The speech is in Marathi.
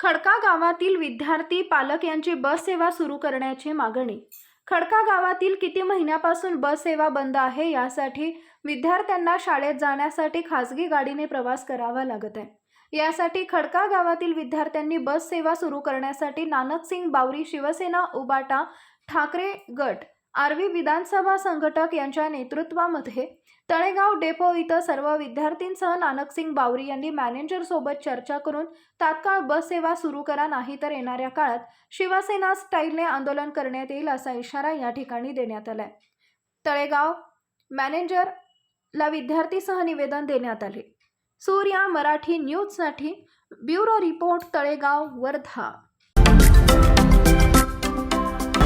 खडका गावातील विद्यार्थी पालक यांची बस सेवा सुरू करण्याची मागणी. खडका गावातील किती महिन्यापासून बस सेवा बंद आहे यासाठी विद्यार्थ्यांना शाळेत जाण्यासाठी खासगी गाडीने प्रवास करावा लागत आहे. यासाठी खडका गावातील विद्यार्थ्यांनी बस सेवा सुरू करण्यासाठी नानकसिंग बावरी शिवसेना उबाटा ठाकरे गट आर्वी विधानसभा संघटक यांच्या नेतृत्वामध्ये तळेगाव डेपो इथं सर्व विद्यार्थ्यांसह नानकसिंग बावरी यांनी मॅनेजर सोबत चर्चा करून तात्काळ बस सेवा सुरू करा नाही तर येणाऱ्या काळात शिवसेना स्टाईलने आंदोलन करण्यात येईल असा इशारा या ठिकाणी देण्यात आलाय. तळेगाव मॅनेजरला विद्यार्थीसह निवेदन देण्यात आले. सूर्या मराठी न्यूजसाठी ब्युरो रिपोर्ट तळेगाव वर्धा.